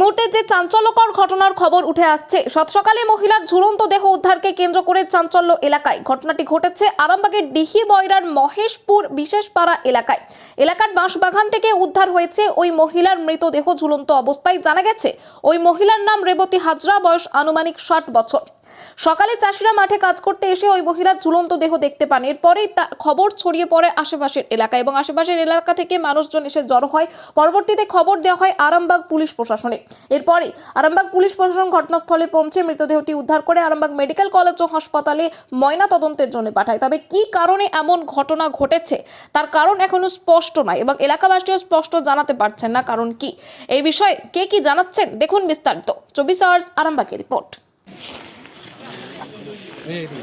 মুহূর্তে যে চাঞ্চল্যকর ঘটনার খবর উঠে আসছে সাত সকালে মহিলার ঝুলন্ত দেহ উদ্ধারকে কেন্দ্র করে চাঞ্চল্য এলাকায়। ঘটনাটি ঘটেছে আরামবাগের ডিহি বয়রার মহেশপুর বিশেষপাড়া এলাকায়। এলাকার বাঁশবাগান থেকে উদ্ধার হয়েছে ওই মহিলার মৃতদেহ ঝুলন্ত অবস্থায়। জানা গেছে, ওই মহিলার নাম রেবতী হাজরা, বয়স আনুমানিক ষাট বছর। সকালে চাষিরা মাঠে কাজ করতে এসে ওই মহিলার ঝুলন্ত দেহ দেখতে পান। এরপরেই তা খবর ছড়িয়ে পড়ে আশেপাশের এলাকায় এবং আশেপাশের এলাকা থেকে মানুষজন এসে জড়ো হয়। পরবর্তীতে খবর দেওয়া হয় আরামবাগ পুলিশ প্রশাসনে। এরপরে আরামবাগ পুলিশ প্রশাসন ঘটনাস্থলে পৌঁছে মৃতদেহটি উদ্ধার করে আরামবাগ মেডিকেল কলেজ ও হাসপাতালে ময়না তদন্তের জন্য পাঠায়। তবে কি কারণে এমন ঘটনা ঘটেছে তার কারণ এখনও স্পষ্ট নয় এবং এলাকাবাসীও স্পষ্ট জানাতে পারছেন না কারণ কি। এই বিষয়ে কে কি জানাচ্ছেন দেখুন বিস্তারিত। চব্বিশ আওয়ার্স আরামবাগের রিপোর্ট। 没有的。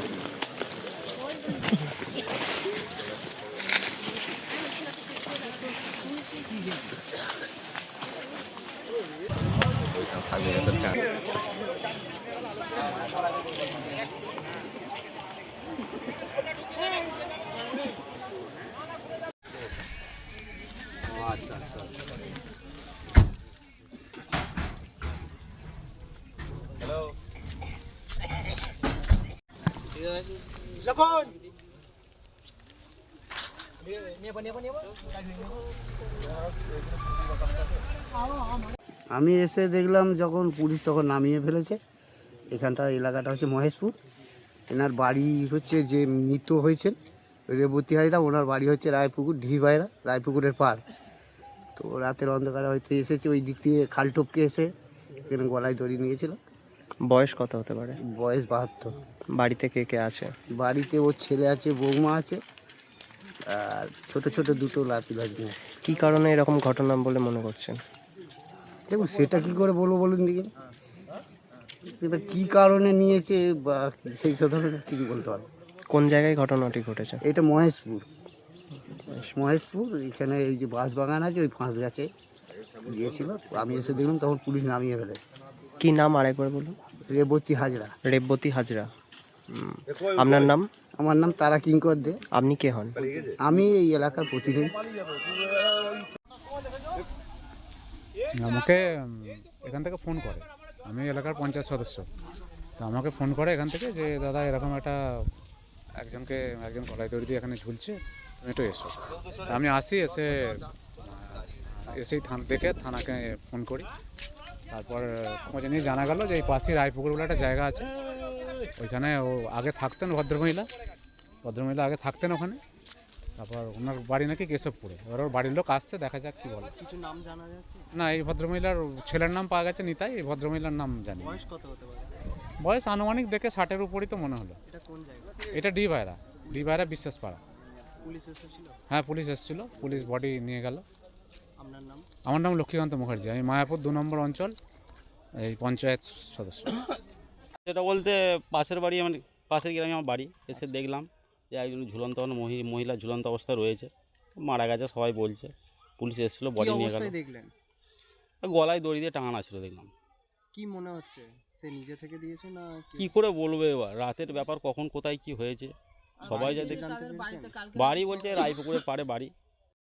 他这个。আমি এসে দেখলাম যখন পুলিশ তখন নামিয়ে ফেলেছে। এখানটা এলাকাটা হচ্ছে মহেশপুর। এনার বাড়ি হচ্ছে যে মৃত হয়েছেন, রেবতী হাজরা ওনার বাড়ি হচ্ছে রায়পুকুর ঢিবাইরা রায়পুকুরের পার তো রাতের অন্ধকারে হয়তো এসেছে, ওই দিক দিয়ে খাল টপকে এসে এখানে গলায় দড়ি নিয়েছিল। বয়স কত হতে পারে? বয়স বাহাত্তর। বাড়িতে কে কে আছে? বাড়িতে ওর ছেলে আছে বৌমা আছে আর ছোট ছোট দুটো লাতি লাগবে কি কারণে এরকম ঘটনা বলে মনে করছেন? দেখুন সেটা কি করে বলব বলুন দিকে? সেটা কী কারণে নিয়েছে বা সেই ধরনের কিছু বলতে পারব কোন জায়গায় ঘটনাটি ঘটেছে? এটা মহেশপুর। মহেশপুর এখানে এই যে বাঁশ বাগান আছে ওই ফাঁস গাছে গিয়েছিল। আমি এসে দেখলাম তখন পুলিশ নামিয়ে ফেলেছে। কি নাম আরেকবার বলুন? রেবতী হাজরা। রেবতী হাজরা। আপনার নাম? আমার নাম তারা কিঙ্কর দে। আপনি কে হন? আমি এই এলাকার প্রতিনিধি। আমাকে এখান থেকে ফোন করে। আমি এলাকার পঞ্চায়েত সদস্য। তো আমাকে ফোন করে এখান থেকে যে দাদা এরকম একটা একজনকে একজন গলায় দড়ি দিয়ে এখানে ঝুলছে। তুমি একটু এসো। তা আমি আসি এসে এসেই থানা দেখে থানাকে ফোন করি। তারপর খোঁজ নিয়ে জানা গেল যে এই পাশেই রায়পুকুর বলে একটা জায়গা আছে। ওইখানে ও আগে থাকতেন ভদ্রমহিলা। ভদ্রমহিলা আগে থাকতেন ওখানে। তারপর ওনার বাড়ি নাকি কেশবপুরে। এবার ওর বাড়ির লোক আসছে দেখা যাক কি বলে। কিছু নাম জানা যাচ্ছে? না এই ভদ্রমহিলার ছেলের নাম পাওয়া গেছে নিতাই এই ভদ্রমহিলার নাম জানি। বয়স কত হতে পারে? বয়স আনুমানিক দেখে ষাটের উপরই তো মনে হলো। এটা কোন জায়গা? এটা ডি ভাইরা। ডি ভাইরা বিশ্বাস পাড়া পুলিশ এসেছিল? হ্যাঁ পুলিশ এসেছিল। পুলিশ বডি নিয়ে গেল। আমার নাম লক্ষ্মীকান্ত মুখার্জি। আমি মায়াপুর দু নম্বর অঞ্চল এই পঞ্চায়েত সদস্য। সেটা বলতে পাশের বাড়ি আমার পাশের গ্রামে আমার বাড়ি। এসে দেখলাম যে একজন ঝুলন্ত মহি- মহিলা ঝুলন্ত অবস্থায় রয়েছে। মারা গেছে সবাই বলছে। পুলিশ এসেছিল বডি নিয়ে গেল। দেখলেন? গলায় দড়ি দিয়ে টাঙানো ছিল দেখলাম। কি মনে হচ্ছে? সে নিজে থেকে দিয়েছে না কি- করে বলবে এবার? রাতের ব্যাপার কখন কোথায় কি হয়েছে? সবাই জানতে পেরেছেন? বাড়ি বলছে রায়পুকুরের পাড়ে বাড়ি।